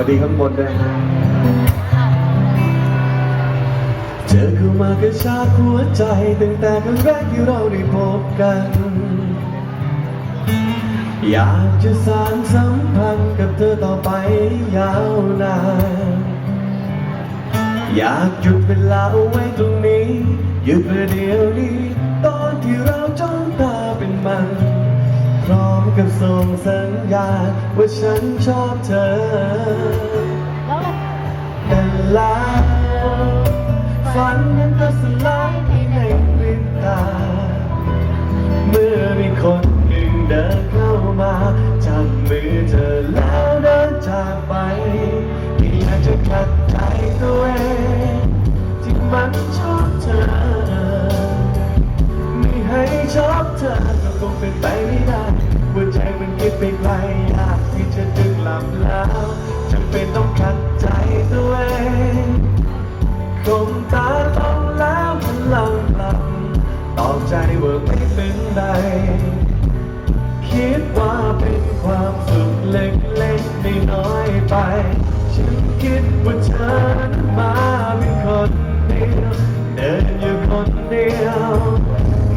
วัสดีข้างบนด้วยเจอเข้ามากระชากหัวใจตั้งแต่ครั้งแรกที่เราได้พบกัน อยากจะสานสัมพันธ์กับเธอต่อไปยาวนานอยากหยุดเวลาเอาไว้ตรงนี้หยุดประเดียวนี้ กับส่งสัญญาณว่าฉันชอบเธอแต่แล้วฝันนั้นก็สลายไปในพริบตา เมื่อมีคนหนึ่งเดินเข้ามาจับมือเธอแล้วเดินจากไปไม่อยากจะขัดใจตัวเองที่มันชอบเธอ ไม่ให้ชอบเธอก็คง ไปไกลอยากที่จะดึงกลับแล้วจำเป็นต้องขัดใจตัวเองคมตาต้องแล้วพลังกลับตอบใจว่าไม่เป็นไรคิดว่าเป็นความสุขเล็กๆน้อยไป ฉันคิดว่าเธอนั้นมาเป็นคนเดียวเดินอยู่คนเดียว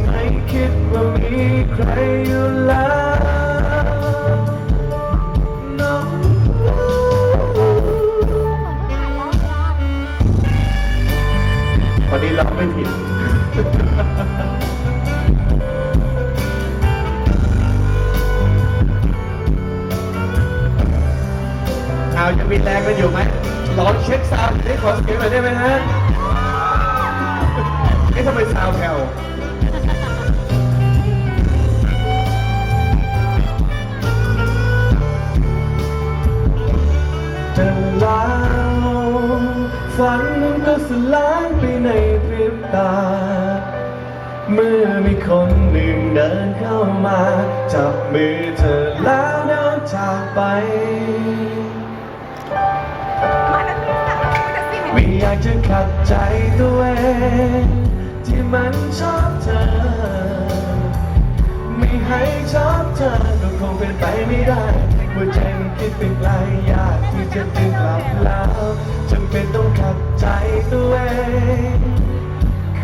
ไม่คิดว่ามีใครอยู่ วันนี้เราไม่ผิดเอายังมีแรงกันอยู่ไหมลองเช็คซาวด์ได้ขอเสียงหน่อยได้ไหมฮะเอ๊ะทำไมซาวด์แผ่วจะล้ว ฝันมันก็สลายไปในพริบตา เมื่อมีคนหนึ่งเดินเข้ามา จับมือเธอแล้วเดินจากไป ไม่อยากจะขัดใจตัวเองที่มันชอบเธอ ไม่ให้ชอบเธอก็คงเป็นไปไม่ได้หัวใจมันคิดไปไกลอยากที่จะดึงกลับแล้ว ขัดใจตัวเอง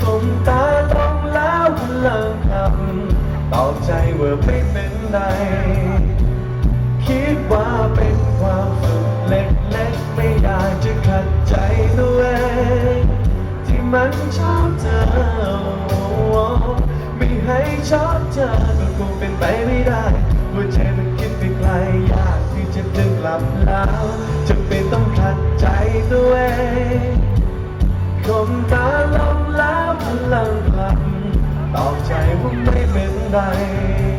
คมตาลงแล้วพลังคำตอบใจว่าไม่เป็นไรคิดว่าเป็นความสุขเล็กๆ ไม่อยากจะขัดใจตัวเองที่มันชอบเธอ ไม่ให้ชอบเธอก็คงเป็นไปไม่ได้หัวใจมันคิดไปไกล อยากที่จะดึงกลับแล้ว ไม่เป็นไรคิด